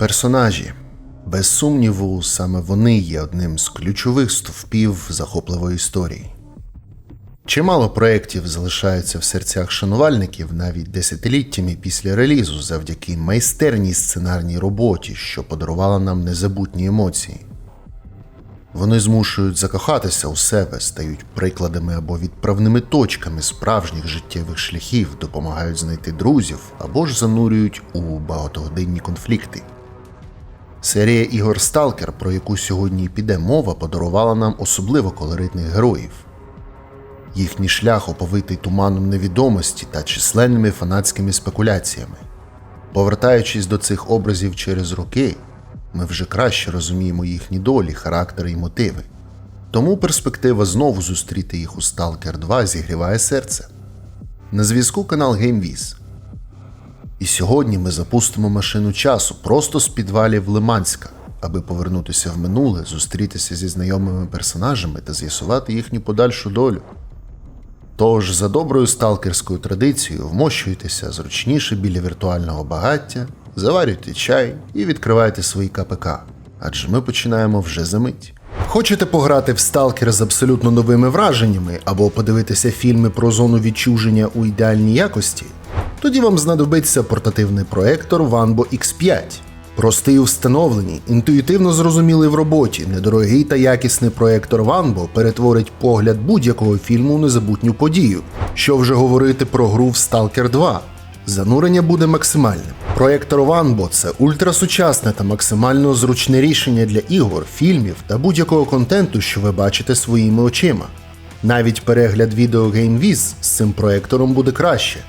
Персонажі. Без сумніву, саме вони є одним з ключових стовпів захопливої історії. Чимало проєктів залишаються в серцях шанувальників навіть десятиліттями після релізу завдяки майстерній сценарній роботі, що подарувала нам незабутні емоції. Вони змушують закохатися у себе, стають прикладами або відправними точками справжніх життєвих шляхів, допомагають знайти друзів або ж занурюють у багатогодинні конфлікти. Серія ігор Сталкер, про яку сьогодні піде мова, подарувала нам особливо колоритних героїв. Їхній шлях оповитий туманом невідомості та численними фанатськими спекуляціями. Повертаючись до цих образів через роки, ми вже краще розуміємо їхні долі, характери і мотиви. Тому перспектива знову зустріти їх у Stalker 2 зігріває серце. На зв'язку канал GameViz. І сьогодні ми запустимо машину часу просто з підвалів Лиманська, аби повернутися в минуле, зустрітися зі знайомими персонажами та з'ясувати їхню подальшу долю. Тож, за доброю сталкерською традицією, вмощуйтеся зручніше біля віртуального багаття, заварюйте чай і відкривайте свої КПК, адже ми починаємо вже за мить. Хочете пограти в сталкер з абсолютно новими враженнями або подивитися фільми про зону відчуження у ідеальній якості? Тоді вам знадобиться портативний проектор Vanbo X5. Простий у встановленні, інтуїтивно зрозумілий в роботі, недорогий та якісний проектор Vanbo перетворить погляд будь-якого фільму у незабутню подію. Що вже говорити про гру в Stalker 2. Занурення буде максимальним. Проектор Vanbo – це ультрасучасне та максимально зручне рішення для ігор, фільмів та будь-якого контенту, що ви бачите своїми очима. Навіть перегляд відео GameViz з цим проектором буде краще.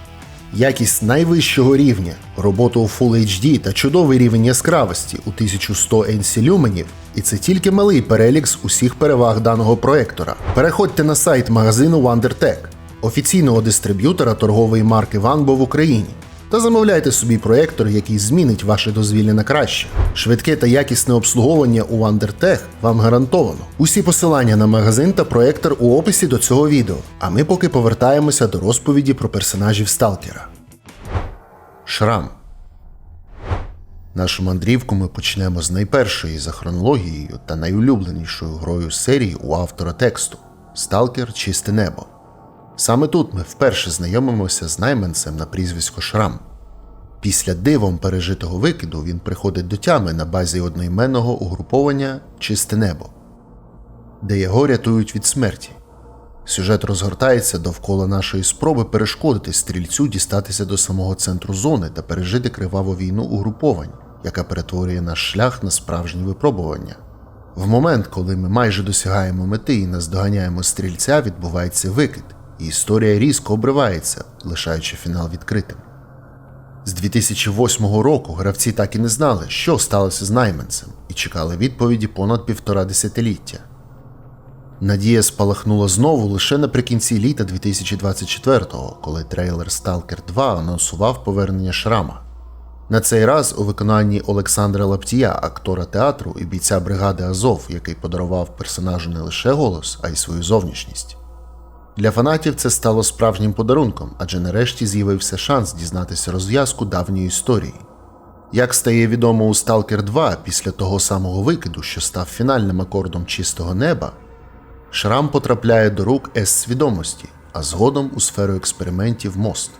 Якість найвищого рівня, роботу у Full HD та чудовий рівень яскравості у 1100 NC люменів, і це тільки малий перелік з усіх переваг даного проектора. Переходьте на сайт магазину WonderTech, офіційного дистриб'ютора торгової марки Vanbo в Україні. Та замовляйте собі проектор, який змінить ваше дозвілля на краще. Швидке та якісне обслуговування у WonderTech вам гарантовано. Усі посилання на магазин та проектор у описі до цього відео. А ми поки повертаємося до розповіді про персонажів Сталкера. Шрам. Нашу мандрівку ми почнемо з найпершої за хронологією та найулюбленішою грою серії у автора тексту Сталкер Чисте небо. Саме тут ми вперше знайомимося з найманцем на прізвисько Шрам. Після дивом пережитого викиду він приходить до тями на базі одноіменного угруповання Чисте небо, де його рятують від смерті. Сюжет розгортається довкола нашої спроби перешкодити стрільцю дістатися до самого центру зони та пережити криваву війну угруповань, яка перетворює наш шлях на справжні випробування. В момент, коли ми майже досягаємо мети і наздоганяємо стрільця, відбувається викид, і історія різко обривається, лишаючи фінал відкритим. З 2008 року гравці так і не знали, що сталося з найманцем, і чекали відповіді понад півтора десятиліття. Надія спалахнула знову лише наприкінці літа 2024-го, коли трейлер Stalker 2 анонсував повернення Шрама. На цей раз у виконанні Олександра Лаптія, актора театру і бійця бригади Азов, який подарував персонажу не лише голос, а й свою зовнішність. Для фанатів це стало справжнім подарунком, адже нарешті з'явився шанс дізнатися розв'язку давньої історії. Як стає відомо у Stalker 2 після того самого викиду, що став фінальним акордом чистого неба, Шрам потрапляє до рук С-свідомості, а згодом у сферу експериментів мост.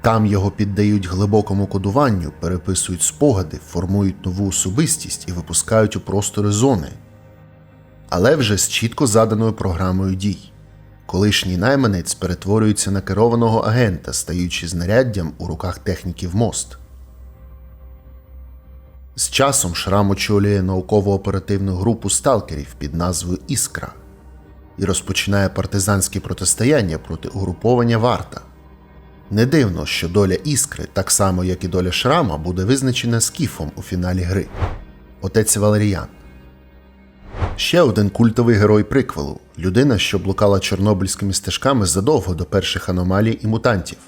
Там його піддають глибокому кодуванню, переписують спогади, формують нову особистість і випускають у простори зони, але вже з чітко заданою програмою дій. Колишній найманець перетворюється на керованого агента, стаючи знаряддям у руках техніків мост. З часом Шрам очолює науково-оперативну групу сталкерів під назвою Іскра і розпочинає партизанські протистояння проти угруповання Варта. Не дивно, що доля Іскри, так само як і доля Шрама, буде визначена скіфом у фіналі гри Отець Валеріан. Ще один культовий герой приквелу людина, що блукала чорнобильськими стежками задовго до перших аномалій і мутантів.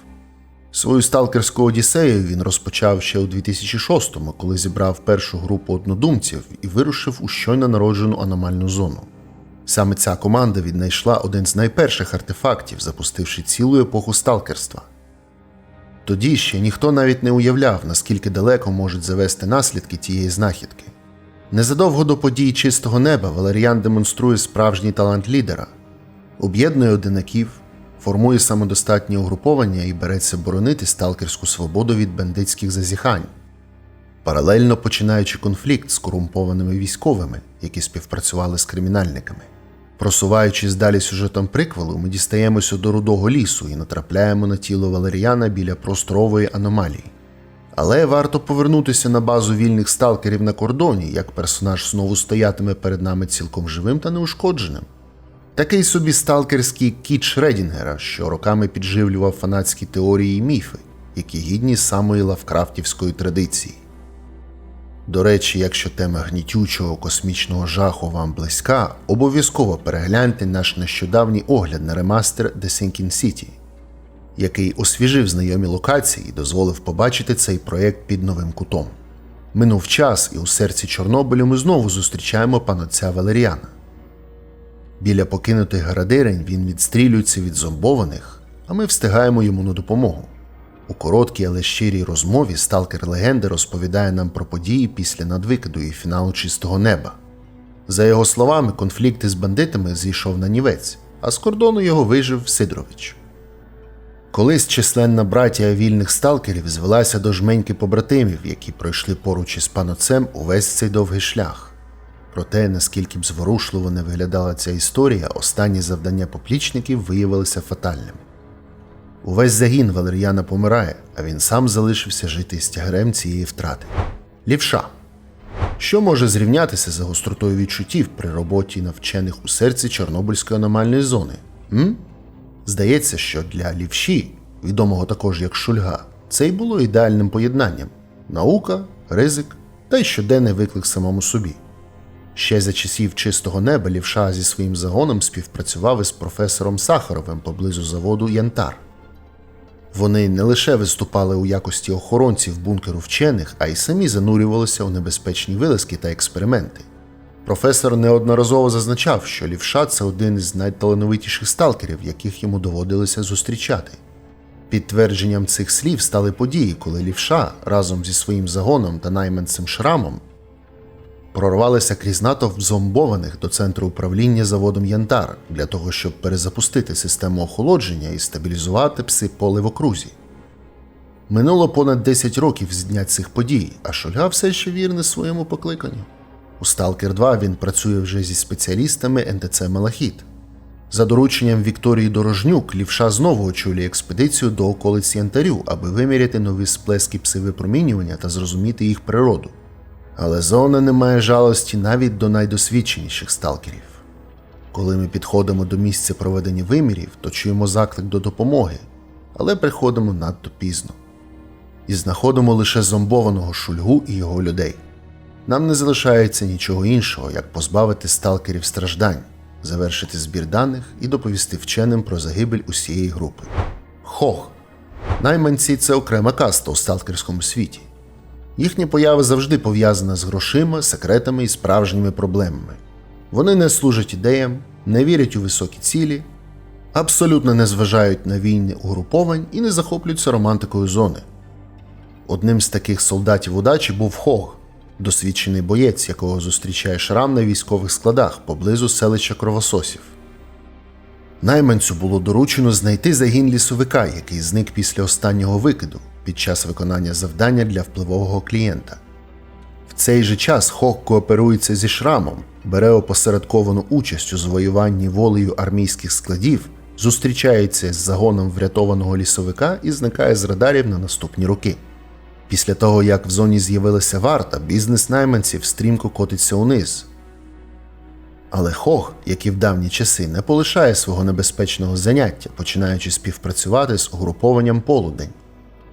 Свою сталкерську одіссею він розпочав ще у 2006-му, коли зібрав першу групу однодумців і вирушив у щойно народжену аномальну зону. Саме ця команда віднайшла один з найперших артефактів, запустивши цілу епоху сталкерства. Тоді ще ніхто навіть не уявляв, наскільки далеко можуть завести наслідки тієї знахідки. Незадовго до подій чистого неба Валеріан демонструє справжній талант лідера, об'єднує одинаків, формує самодостатні угруповання і береться боронити сталкерську свободу від бандитських зазіхань, паралельно починаючи конфлікт з корумпованими військовими, які співпрацювали з кримінальниками. Просуваючись далі сюжетом приквелу, ми дістаємося до рудого лісу і натрапляємо на тіло Валеріана біля просторової аномалії. Але варто повернутися на базу вільних сталкерів на кордоні, як персонаж знову стоятиме перед нами цілком живим та неушкодженим. Такий собі сталкерський кіт Шредінгера, що роками підживлював фанатські теорії і міфи, які гідні самої лавкрафтівської традиції. До речі, якщо тема гнітючого космічного жаху вам близька, обов'язково перегляньте наш нещодавній огляд на ремастер The Sinking City, який освіжив знайомі локації і дозволив побачити цей проєкт під новим кутом. Минув час, і у серці Чорнобилю ми знову зустрічаємо панотця Валеріана. Біля покинутих градирень він відстрілюється від зомбованих, а ми встигаємо йому на допомогу. У короткій, але щирій розмові сталкер легенди розповідає нам про події після надвикиду і фіналу чистого неба. За його словами, конфлікт із бандитами зійшов на нівець, а з кордону його вижив Сидорович. Колись численна братія вільних сталкерів звелася до жменьки побратимів, які пройшли поруч із панотцем увесь цей довгий шлях. Проте, наскільки б зворушливо не виглядала ця історія, останні завдання поплічників виявилися фатальним. Увесь загін Валер'яна помирає, а він сам залишився жити з тягарем цієї втрати. Лівша. Що може зрівнятися за гостротою відчуттів при роботі навчених у серці Чорнобильської аномальної зони? М? Здається, що для лівші, відомого також як Шульга, це й було ідеальним поєднанням наука, ризик та й щоденний виклик самому собі. Ще за часів чистого неба лівша зі своїм загоном співпрацював із професором Сахаровим поблизу заводу Янтар. Вони не лише виступали у якості охоронців бункеру вчених, а й самі занурювалися у небезпечні вилазки та експерименти. Професор неодноразово зазначав, що лівша це один із найталановитіших сталкерів, яких йому доводилося зустрічати. Підтвердженням цих слів стали події, коли лівша разом зі своїм загоном та найманцем Шрамом прорвалися крізь натовп зомбованих до центру управління заводом Янтар для того, щоб перезапустити систему охолодження і стабілізувати пси-поле в окрузі. Минуло понад 10 років з дня цих подій, а Шульга все ще вірний своєму покликанню. У Stalker 2 він працює вже зі спеціалістами НТЦ Малахіт. За дорученням Вікторії Дорожнюк, лівша знову очолює експедицію до околиць Янтарю, аби виміряти нові сплески псивипромінювання та зрозуміти їх природу. Але зона не має жалості навіть до найдосвідченіших сталкерів. Коли ми підходимо до місця проведення вимірів, то чуємо заклик до допомоги, але приходимо надто пізно. І знаходимо лише зомбованого шульгу і його людей. Нам не залишається нічого іншого, як позбавити сталкерів страждань, завершити збір даних і доповісти вченим про загибель усієї групи. Хох. Найманці це окрема каста у сталкерському світі. Їхня поява завжди пов'язана з грошима, секретами і справжніми проблемами. Вони не служать ідеям, не вірять у високі цілі, абсолютно не зважають на війни угруповань і не захоплюються романтикою зони. Одним з таких солдатів удачі був Хог, досвідчений боєць, якого зустрічає шрам на військових складах поблизу селища Кровососів. Найманцю було доручено знайти загін лісовика, який зник після останнього викиду під час виконання завдання для впливового клієнта. В цей же час Хок кооперується зі шрамом, бере опосередковану участь у завоюванні волею армійських складів, зустрічається з загоном врятованого лісовика і зникає з радарів на наступні роки. Після того, як в зоні з'явилася варта, бізнес найманців стрімко котиться униз. Але Хог, як і в давні часи, не полишає свого небезпечного заняття, починаючи співпрацювати з угрупованням Полудень.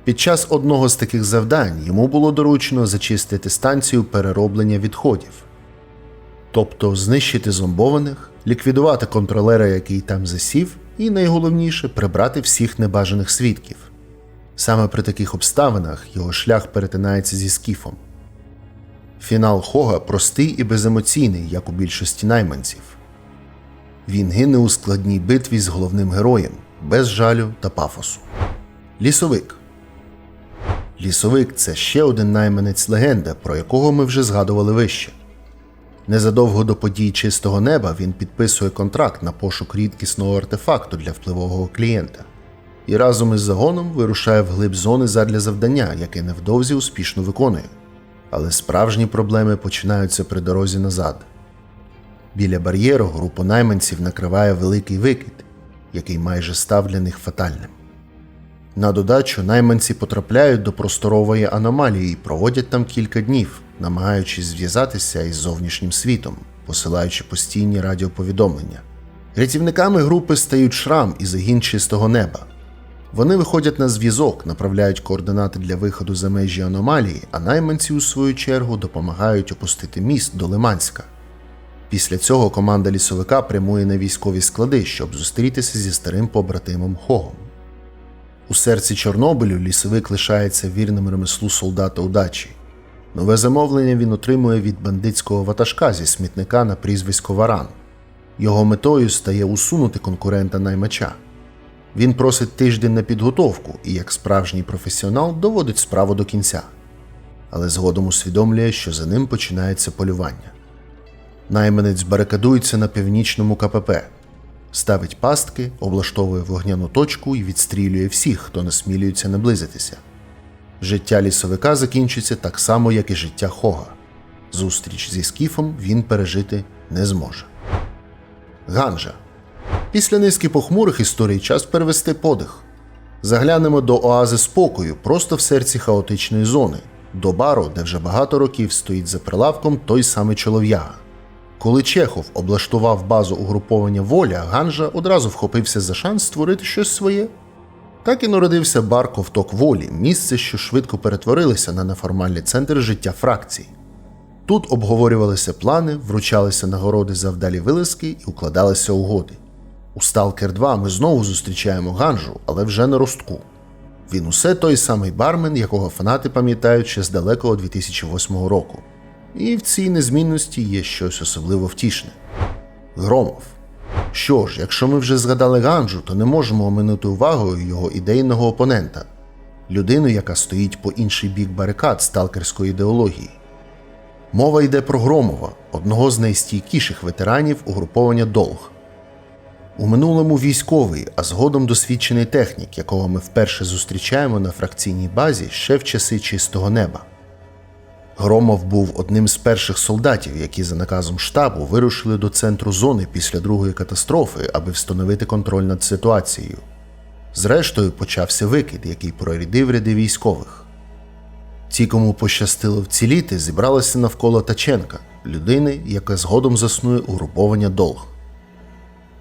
Під час одного з таких завдань йому було доручено зачистити станцію перероблення відходів, тобто знищити зомбованих, ліквідувати контролера, який там засів, і найголовніше прибрати всіх небажаних свідків. Саме при таких обставинах його шлях перетинається зі скіфом. Фінал Хога простий і беземоційний, як у більшості найманців. Він гине у складній битві з головним героєм, без жалю та пафосу. Лісовик Лісовик це ще один найманець легенда, про якого ми вже згадували вище. Незадовго до подій чистого неба він підписує контракт на пошук рідкісного артефакту для впливового клієнта і разом із загоном вирушає вглиб зони задля завдання, яке невдовзі успішно виконує. Але справжні проблеми починаються при дорозі назад. Біля бар'єру групу найманців накриває великий викид, який майже став для них фатальним. На додачу найманці потрапляють до просторової аномалії і проводять там кілька днів, намагаючись зв'язатися із зовнішнім світом, посилаючи постійні радіоповідомлення. Рятівниками групи стають шрам і загін чистого неба. Вони виходять на зв'язок, направляють координати для виходу за межі аномалії, а найманці, у свою чергу, допомагають опустити міст до Лиманська. Після цього команда лісовика прямує на військові склади, щоб зустрітися зі старим побратимом Хогом. У серці Чорнобилю лісовик лишається вірним ремеслу солдата удачі. Нове замовлення він отримує від бандитського ватажка зі смітника на прізвисько Варан. Його метою стає усунути конкурента наймача. Він просить тиждень на підготовку і, як справжній професіонал, доводить справу до кінця. Але згодом усвідомлює, що за ним починається полювання. Найманець барикадується на північному КПП, ставить пастки, облаштовує вогняну точку і відстрілює всіх, хто насмілюється наблизитися. Життя лісовика закінчиться так само, як і життя Хога. Зустріч зі скіфом він пережити не зможе. Ганжа. Після низки похмурих історій час перевести подих. Заглянемо до оази спокою, просто в серці хаотичної зони, до бару, де вже багато років стоїть за прилавком той самий чолов'яга. Коли Чехов облаштував базу угруповання воля, Ганжа одразу вхопився за шанс створити щось своє. Так і народився бар ковток волі, місце, що швидко перетворилося на неформальний центр життя фракцій. Тут обговорювалися плани, вручалися нагороди за вдалі вилазки і укладалися угоди. У Stalker 2 ми знову зустрічаємо Ганжу, але вже на ростку. Він усе той самий бармен, якого фанати пам'ятають ще з далекого 2008 року. І в цій незмінності є щось особливо втішне. Громов. Що ж, якщо ми вже згадали Ганжу, то не можемо оминути увагою його ідейного опонента людину, яка стоїть по інший бік барикад сталкерської ідеології. Мова йде про Громова, одного з найстійкіших ветеранів угруповання Долг. У минулому військовий, а згодом досвідчений технік, якого ми вперше зустрічаємо на фракційній базі ще в часи чистого неба. Громов був одним з перших солдатів, які за наказом штабу вирушили до центру зони після другої катастрофи, аби встановити контроль над ситуацією. Зрештою, почався викид, який прорядив ряди військових. Ті, кому пощастило вціліти, зібралися навколо Таченка, людини, яка згодом заснує угруповання Долг.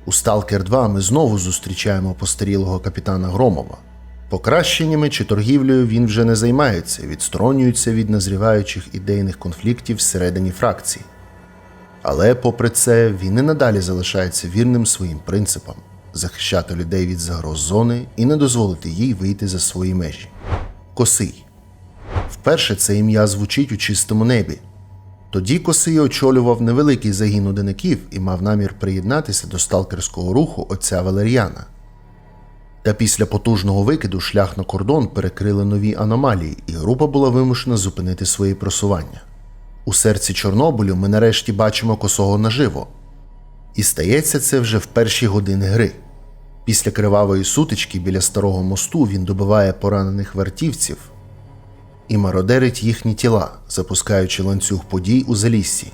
У Сталкер 2 ми знову зустрічаємо постарілого капітана Громова. Покращеннями чи торгівлею він вже не займається, відсторонюється від назріваючих ідейних конфліктів всередині фракції. Але, попри це, він і надалі залишається вірним своїм принципам захищати людей від загроз зони і не дозволити їй вийти за свої межі. Косий. Вперше це ім'я звучить у чистому небі. Тоді Косий очолював невеликий загін одиників і мав намір приєднатися до сталкерського руху отця Валеріана. Та після потужного викиду шлях на кордон перекрили нові аномалії, і група була вимушена зупинити свої просування. У серці Чорнобилю ми нарешті бачимо косого наживо. І стається це вже в перші години гри. Після кривавої сутички біля старого мосту він добиває поранених вартівців і мародерить їхні тіла, запускаючи ланцюг подій у заліссі.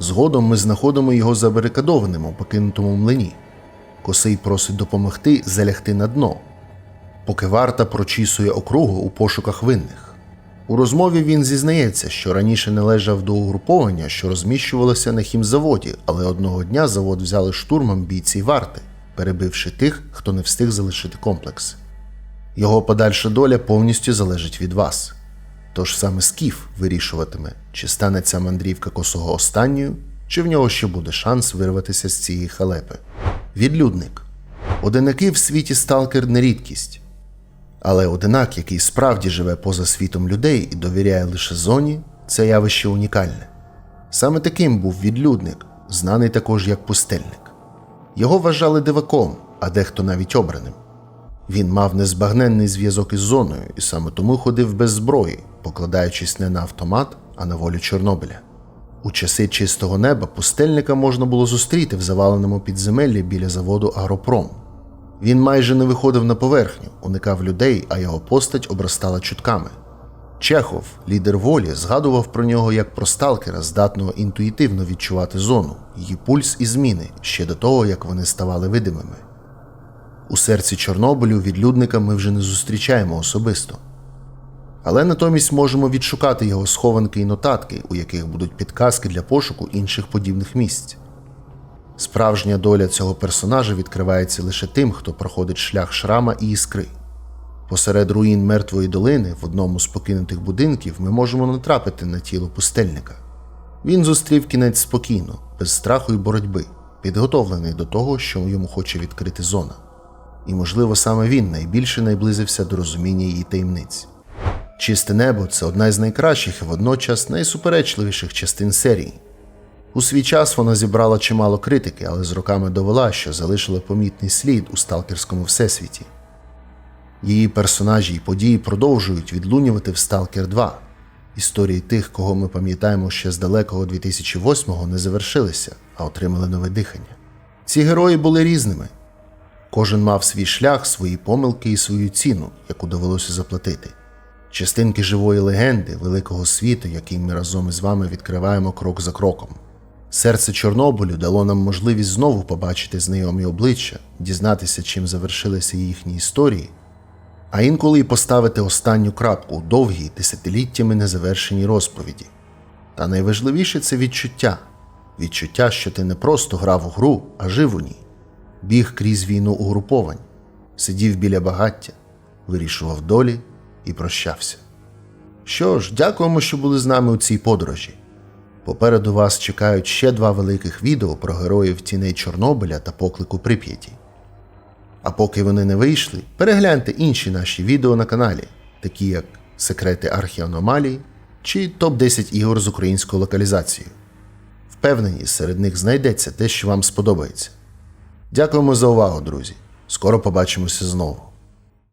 Згодом ми знаходимо його забарикадованим у покинутому млині. Косий просить допомогти залягти на дно, поки варта прочісує округу у пошуках винних. У розмові він зізнається, що раніше належав до угруповання, що розміщувалося на хімзаводі, але одного дня завод взяли штурмом бійці варти, перебивши тих, хто не встиг залишити комплекс. Його подальша доля повністю залежить від вас. Тож саме Скіф вирішуватиме, чи стане ця мандрівка косого останньою, чи в нього ще буде шанс вирватися з цієї халепи. Відлюдник. Одинаки в світі сталкер не рідкість. Але одинак, який справді живе поза світом людей і довіряє лише зоні, це явище унікальне. Саме таким був відлюдник, знаний також як пустельник. Його вважали диваком, а дехто навіть обраним. Він мав незбагненний зв'язок із зоною і саме тому ходив без зброї, покладаючись не на автомат, а на волю Чорнобиля. У часи чистого неба пустельника можна було зустріти в заваленому підземеллі біля заводу Агропром. Він майже не виходив на поверхню, уникав людей, а його постать обростала чутками. Чехов, лідер волі, згадував про нього як про сталкера, здатного інтуїтивно відчувати зону, її пульс і зміни ще до того, як вони ставали видимими. У серці Чорнобилю відлюдника ми вже не зустрічаємо особисто. Але натомість можемо відшукати його схованки і нотатки, у яких будуть підказки для пошуку інших подібних місць. Справжня доля цього персонажа відкривається лише тим, хто проходить шлях шрама і іскри. Посеред руїн мертвої долини в одному з покинутих будинків ми можемо натрапити на тіло пустельника. Він зустрів кінець спокійно, без страху і боротьби, підготовлений до того, що йому хоче відкрити зона. І, можливо, саме він найбільше найблизився до розуміння її таємниць. Чисте небо це одна з найкращих і водночас найсуперечливіших частин серії. У свій час вона зібрала чимало критики, але з роками довела, що залишила помітний слід у сталкерському всесвіті. Її персонажі й події продовжують відлунювати в Stalker 2. Історії тих, кого ми пам'ятаємо ще з далекого 2008-го, не завершилися, а отримали нове дихання. Ці герої були різними. Кожен мав свій шлях, свої помилки і свою ціну, яку довелося заплатити. Частинки живої легенди, великого світу, який ми разом із вами відкриваємо крок за кроком. Серце Чорнобилю дало нам можливість знову побачити знайомі обличчя, дізнатися, чим завершилися їхні історії, а інколи й поставити останню крапку у довгій десятиліттями незавершеній розповіді. Та найважливіше це відчуття відчуття, що ти не просто грав у гру, а жив у ній, біг крізь війну угруповань, сидів біля багаття, вирішував долі і прощався. Що ж, дякуємо, що були з нами у цій подорожі. Попереду вас чекають ще два великих відео про героїв тіней Чорнобиля та поклику Прип'яті. А поки вони не вийшли, перегляньте інші наші відео на каналі, такі як Секрети архіаномалій чи топ-10 ігор з українською локалізацією. Впевнені, серед них знайдеться те, що вам сподобається. Дякуємо за увагу, друзі. Скоро побачимося знову.